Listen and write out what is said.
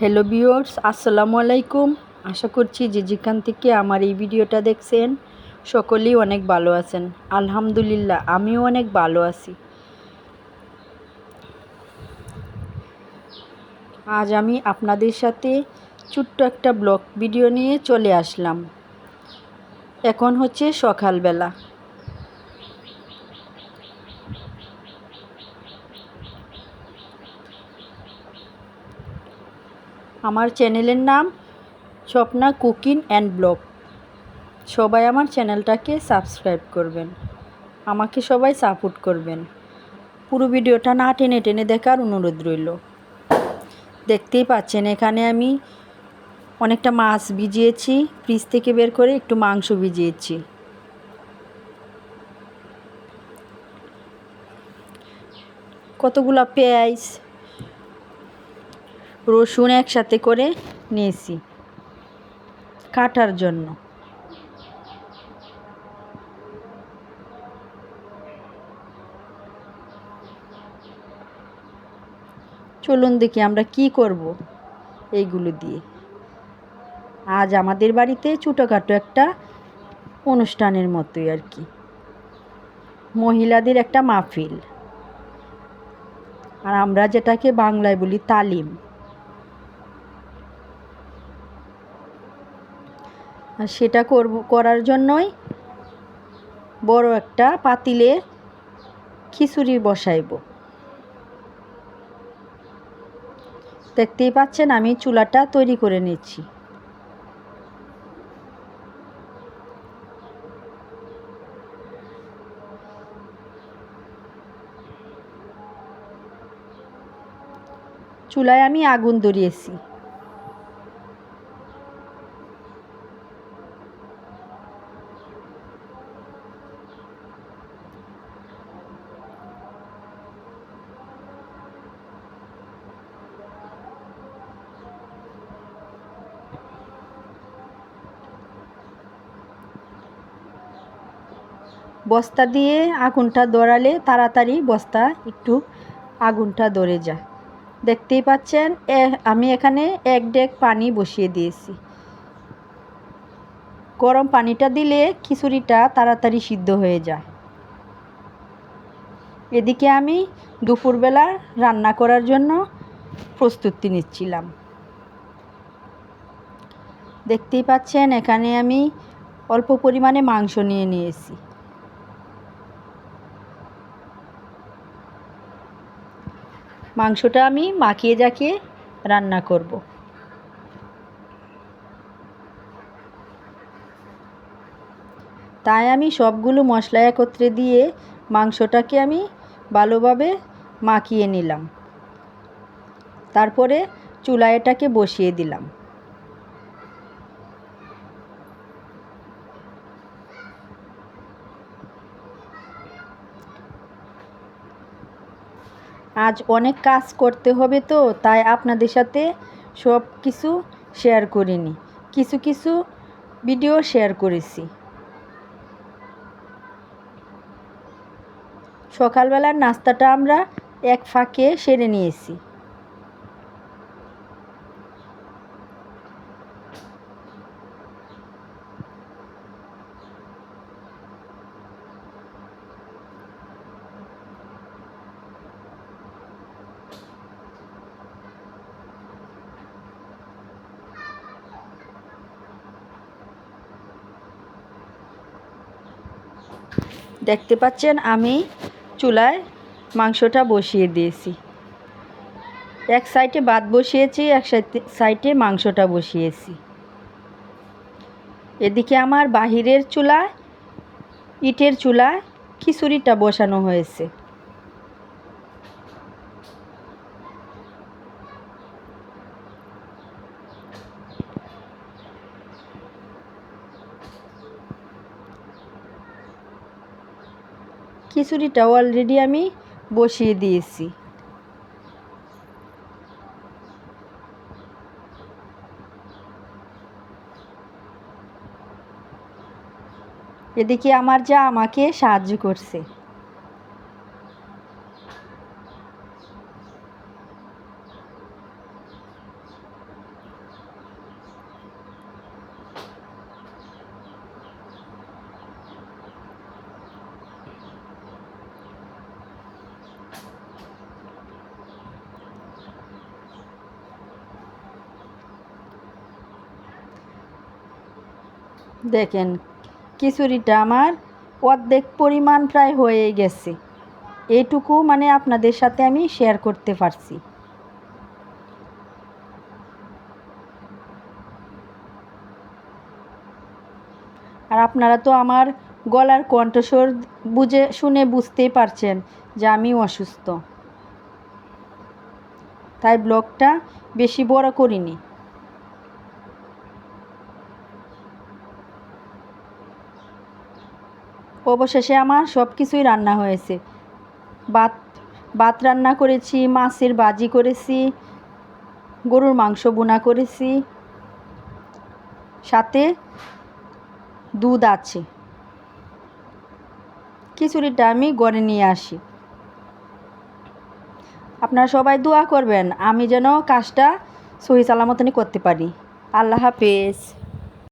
Hello বিওর্স আসসালামু আলাইকুম। আশা করছি যে যেখান থেকে আমার এই ভিডিওটা দেখছেন, সকলেই অনেক ভালো আছেন। আলহামদুলিল্লাহ, আমিও অনেক ভালো আছি। আজ আমি আপনাদের সাথে ছোট্ট একটা ব্লগ ভিডিও নিয়ে চলে আসলাম। এখন হচ্ছে সকালবেলা। আমার চ্যানেলের নাম স্বপ্না কুকিং অ্যান্ড ব্লগ। সবাই আমার চ্যানেলটাকে সাবস্ক্রাইব করবেন। আমাকে সবাই সাপোর্ট করবেন। পুরো ভিডিওটা না টেনে টেনে দেখার অনুরোধ রইল। দেখতেই পাচ্ছেন এখানে আমি অনেকটা মাছ ভিজিয়েছি, ফ্রিজ থেকে বের করে একটু মাংস ভিজিয়েছি। কতগুলো পেঁয়াজ রসুন একসাথে করে নিয়েছি কাটার জন্য। চলুন দেখি আমরা কি করব এইগুলো দিয়ে। আজ আমাদের বাড়িতে ছোটোখাটো একটা অনুষ্ঠানের মতোই আর কি। মহিলাদের একটা মাহফিল। আর আমরা যেটাকে বাংলায় বলি তালিম। আর সেটা করব, করার জন্যই বড় একটা পাতিলে খিচুড়ি বসাইব। দেখতেই পাচ্ছেন আমি চুলাটা তৈরি করে নিচ্ছি। চুলায় আমি আগুন ধরিয়েছি। বস্তা দিয়ে আগুনটা ধরালে তাড়াতাড়ি বস্তা একটু আগুনটা ধরে যায় দেখতেই পাচ্ছেন আমি এখানে এক ডেক পানি বসিয়ে দিয়েছি। গরম পানিটা দিলে খিচুড়িটা তাড়াতাড়ি সিদ্ধ হয়ে যায়। এদিকে আমি দুপুরবেলা রান্না করার জন্য প্রস্তুতি নিচ্ছিলাম। দেখতেই পাচ্ছেন, এখানে আমি অল্প পরিমাণে মাংস নিয়ে নিয়েছি। মাংসটা আমি মাখিয়ে জাকিয়ে রান্না করব। তাই আমি সবগুলো মশলা একত্রে দিয়ে মাংসটাকে আমি ভালোভাবে মাখিয়ে নিলাম। তারপরে চুলায়টাকে বসিয়ে দিলাম। আজ অনেক কাজ করতে হবে তো, তাই আপনাদের সাথে সব কিছু শেয়ার করিনি। কিছু কিছু ভিডিও শেয়ার করেছি। সকালবেলার নাস্তাটা আমরা এক ফাঁকে সেরে নিয়েছি। দেখতে পাচ্ছেন, আমি চুলায় মাংসটা বসিয়ে দিয়েছি। এক সাইডে ভাত বসিয়েছি, এক সাইডে মাংসটা বসিয়েছি। এদিকে আমার বাহিরের চুলায়, ইটের চুলায় খিচুড়িটা বসানো হয়েছে। খিচুড়িটা অলরেডি আমি বসিয়ে দিয়েছি। এদিকে আমার যা আমাকে সাহায্য করছে। দেখেন, খিচুড়িটা আমার অর্ধেক পরিমাণ প্রায় হয়ে গেছে। এইটুকু মানে আপনাদের সাথে আমি শেয়ার করতে পারছি। আর আপনারা তো আমার গলার কণ্ঠস্বর বুঝে, শুনে বুঝতেই পারছেন যে আমি অসুস্থ। তাই ব্লগটা বেশি বড় করিনি। অবশেষে আমার সব কিছুই রান্না হয়েছে। ভাত ভাত রান্না করেছি, মাছের ভাজি করেছি, গরুর মাংস বোনা করেছি, সাথে দুধ আছে। খিচুড়িটা আমি গড়ে নিয়ে আসি। আপনারা সবাই দোয়া করবেন, আমি যেন কাজটা সহি সালামতনি করতে পারি। আল্লাহ হাফেজ।